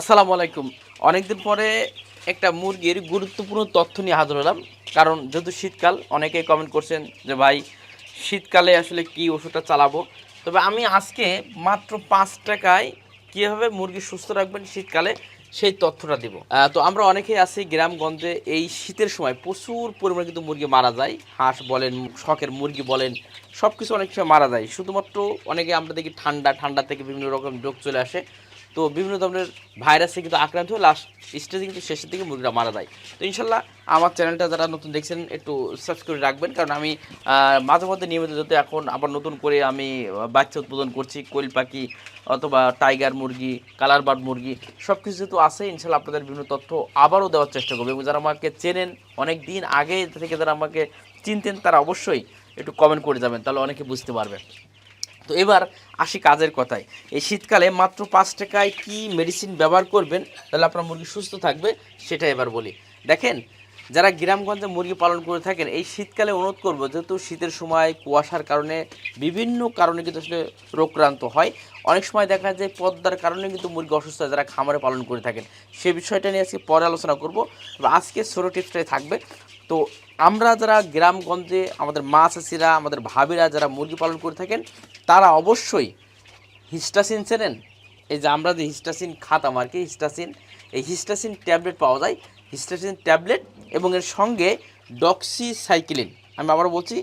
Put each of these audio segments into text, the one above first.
আসসালামু আলাইকুম। অনেকদিন পরে একটা মুরগির গুরুত্বপূর্ণ তথ্য নিয়ে হাজির হলাম। কারণ যেহেতু শীতকাল, অনেকেই কমেন্ট করছেন যে, ভাই, শীতকালে আসলে কি ওষুধটা চালাবো? তবে আমি আজকে মাত্র পাঁচ টাকায় কীভাবে মুরগি সুস্থ রাখবেন শীতকালে, সেই তথ্যটা দিব। তো আমরা অনেকেই আছি গ্রামগঞ্জে, এই শীতের সময় প্রচুর পরিমাণে কিন্তু মুরগি মারা যায়। হাঁস বলেন, শখের মুরগি বলেন সব কিছু অনেক সময় মারা যায়। শুধুমাত্র অনেকে আমরা দেখি ঠান্ডা ঠান্ডা থেকে বিভিন্ন রকম রোগ চলে আসে। তো বিভিন্ন ধরনের ভাইরাসে কিন্তু আক্রান্ত হয়ে লাস্ট স্টেজে কিন্তু শেষের দিকে মুরগিরা মারা যায়। তো ইনশাল্লাহ আমার চ্যানেলটা যারা নতুন দেখছেন, একটু সাবস্ক্রাইব করে রাখবেন। কারণ আমি মাঝে মধ্যে নিয়মিত যাতে এখন আবার নতুন করে আমি বাচ্চা উৎপাদন করছি, কোয়েল পাখি অথবা টাইগার মুরগি কালার বার্ড মুরগি সব কিছু যেহেতু আছে, ইনশাল্লাহ আপনাদের বিভিন্ন তথ্য আবারও দেওয়ার চেষ্টা করব। এবং যারা আমাকে চেনেন অনেক দিন আগে থেকে যারা আমাকে চিনতেন, তারা অবশ্যই একটু কমেন্ট করে যাবেন, তাহলে অনেকে বুঝতে পারবে। তো এবার আসি কাজের কথায়। এই শীতকালে মাত্র পাঁচ টাকায় কি মেডিসিন ব্যবহার করবেন? তাহলে আপনার মুরগি সুস্থ থাকবে সেটা এবার বলি। দেখেন, যারা গ্রামগঞ্জে মুরগি পালন করে থাকেন, এই শীতকালে অনুরোধ করব, যেহেতু শীতের সময় কুয়াশার কারণে বিভিন্ন কারণে কিন্তু আসলে রোগক্রান্ত হয়, অনেক সময় দেখা যায় পদ্মার কারণে কিন্তু মুরগি অসুস্থ হয়, যারা খামারে পালন করে থাকেন। সে বিষয়টা নিয়ে আজকে পরে আলোচনা করব। আজকে ছোটো টিপসটাই থাকবে। তো আমরা যারা গ্রামগঞ্জে, আমাদের মা চাষিরা আমাদের ভাবিরা যারা মুরগি পালন করে থাকেন, তারা অবশ্যই হিস্টাসিন চেনেন। এই যে আমরা যে হিস্টাসিন খাতাম আর কি হিস্টাসিন? এই হিস্টাসিন ট্যাবলেট পাওয়া যায়। হিস্টাসিন ট্যাবলেট এবং এর সঙ্গে ডক্সিসাইক্লিন। আমি আবার বলছি,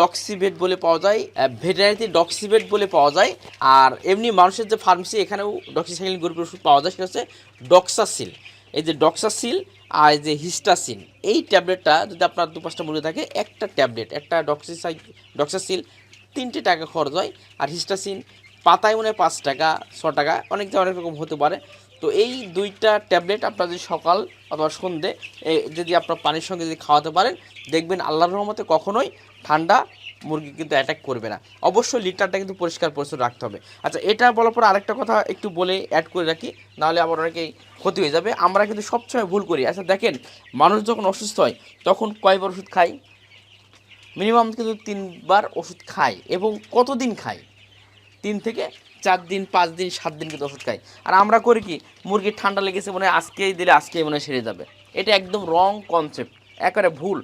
ডক্সিভেট বলে পাওয়া যায় ভেটেরিনারিতে ডক্সিভেট বলে পাওয়া যায়, আর এমনি মানুষের যে ফার্মেসি, এখানেও ডক্সিসাইক্লিন গ্রুপের ওষুধ পাওয়া যায়, সেটা হচ্ছে ডক্সাসিল। এই যে ডক্সাসিল আর যে হিস্টাসিন এই ট্যাবলেটটা যদি আপনার দু পাঁচটা মুরগি থাকে, একটা ট্যাবলেট একটা ডক্সিসাই ডক্সাসিল তিনটে টাকা খরচ হয় আর হিস্টাসিন পাতায় মনে হয় পাঁচ টাকা, ছ টাকা, অনেক অনেক রকম হতে পারে। তো এই দুইটা ট্যাবলেট আপনার যদি সকাল অথবা সন্ধে যদি আপনার পানির সঙ্গে যদি খাওয়াতে পারেন, দেখবেন আল্লাহর রহমতে কখনোই ঠান্ডা মুরগি কিন্তু অ্যাটাক করবে না। অবশ্যই লিটারটা কিন্তু পরিষ্কার পরিচ্ছন্ন রাখতে হবে। আচ্ছা এটা বলার পর আরেকটা কথা একটু বলে অ্যাড করে রাখি, নাহলে আবার অনেকেই ক্ষতি হয়ে যাবে। আমরা কিন্তু সবসময় ভুল করি। আচ্ছা দেখেন, মানুষ যখন অসুস্থ হয়, তখন কয়বার ওষুধ খায়? মিনিমাম কিন্তু তিনবার ওষুধ খায় এবং কতদিন খায়? তিন থেকে চার দিন, পাঁচ দিন, সাত দিন কিন্তু ওষুধ খাই আর আমরা করি কি, মুরগির ঠান্ডা লেগেছে মনে হয়, আজকেই দিলে আজকেই মনে সেরে যাবে। এটা একদম রং কনসেপ্ট একেবারে ভুল।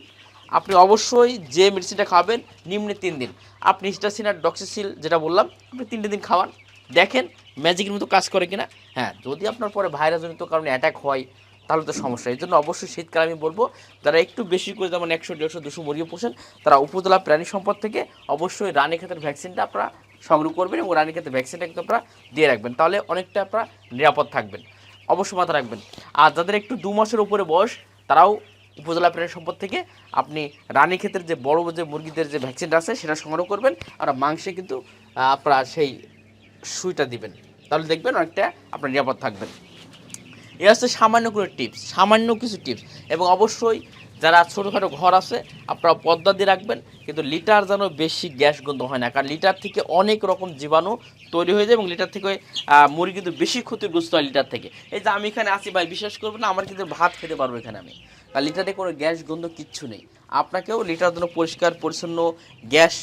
আপনি অবশ্যই যে মেডিসিনটা খাবেন, নিম্নে তিন দিন। আপনি হিস্টাসিন আর ডক্সিসিল যেটা বললাম, আপনি তিনটে দিন খাওয়ান। দেখেন ম্যাজিকের মতো কাজ করে কিনা। হ্যাঁ যদি আপনার পরে ভাইরাসজনিত কারণে অ্যাটাক হয়, তাহলে তো সমস্যা। এই জন্য অবশ্যই শীতকালে আমি বলব, যারা একটু বেশি করে যেমন একশো, দেড়শো, দুশো মুরগি পোষেন, তারা উপজেলা প্রাণী সম্পদ থেকে অবশ্যই রানীক্ষেতের ভ্যাকসিনটা আপনারা সংগ্রহ করবেন এবং রানীক্ষেতের ভ্যাকসিনটা কিন্তু আপনারা দিয়ে রাখবেন। তাহলে অনেকটা আপনারা নিরাপদ থাকবেন। অবশ্যই মাথা রাখবেন। আর যাদের একটু দু মাসের উপরে বয়স, তারাও উপজেলা প্রাণী সম্পদ থেকে আপনি রানী ক্ষেতের যে বড় যে মুরগিদের যে ভ্যাকসিনটা আছে, সেটা সংগ্রহ করবেন আর মাংসে কিন্তু আপনার সেই সুইটা দিবেন। তাহলে দেখবেন অনেকটা আপনার নিরাপদ থাকবেন। এ হচ্ছে সামান্য কোনো টিপস সামান্য কিছু টিপস এবং অবশ্যই যারা ছোটোখাটো ঘর আছে, আপনারা পদ্মা দিয়ে রাখবেন, কিন্তু লিটার যেন বেশি গ্যাস গন্ধ হয় না, কারণ লিটার থেকে অনেক রকম জীবাণু তৈরি হয়ে যায় এবং লিটার থেকে মুরগি কিন্তু বেশি ক্ষতিগ্রস্ত হয় লিটার থেকে। এই যে আমি এখানে আছি ভাই, বিশ্বাস করবেন না, আমার কিন্তু ভাত খেতে পারব এখানে আমি। কারণ লিটারে কোনো গ্যাস গন্ধ কিচ্ছু নেই। আপনাকেও লিটার যেন পরিষ্কার, পরিচ্ছন্ন, গ্যাস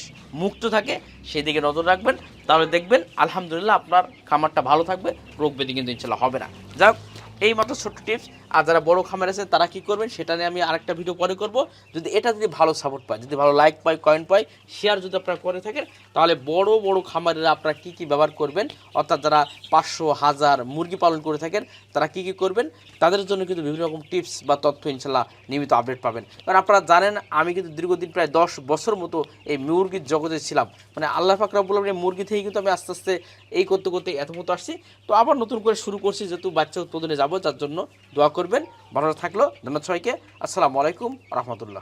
মুক্ত থাকে সেই দিকে নজর রাখবেন। তাহলে দেখবেন, আলহামদুলিল্লাহ আপনার খামারটা ভালো থাকবে, রোগ ব্যাধি কিন্তু ইনশাল্লাহ হবে না। যাক এই মাত্র ছোট্ট টিপস আর যারা বড় খামার আছে তারা কি করবেন? সেটা নিয়ে আমি আরেকটা ভিডিও পরে করব। যদি এটা যদি ভালো সাপোর্ট পায়, যদি ভালো লাইক পায় কয়েন পায় শেয়ার যদি আপনারা করে থাকেন, তাহলে বড় বড় খামারেরা আপনারা কী কী ব্যবহার করবেন? অর্থাৎ যারা পাঁচশো হাজার মুরগি পালন করে থাকেন, তারা কী কী করবেন? তাদের জন্য কিন্তু বিভিন্ন রকম টিপস বা তথ্য ইনশাল্লাহ নিয়মিত আপডেট পাবেন। কারণ আপনারা জানেন, আমি কিন্তু দীর্ঘদিন প্রায় দশ বছর মতো এই মুরগির জগতে ছিলাম। মানে আল্লাহ ফাকরা বললাম এই মুরগি থেকে কিন্তু আমি আস্তে আস্তে এই করতে করতে এত মতো আসছি। তো আবার নতুন করে শুরু করছি, যেহেতু বাচ্চা উৎপাদনে যাব, যার জন্য দোয়া করবেন। ভালো থাকল ধন্যবাদ সবাইকে। আসসালামু আলাইকুম রহমতুল্লাহ।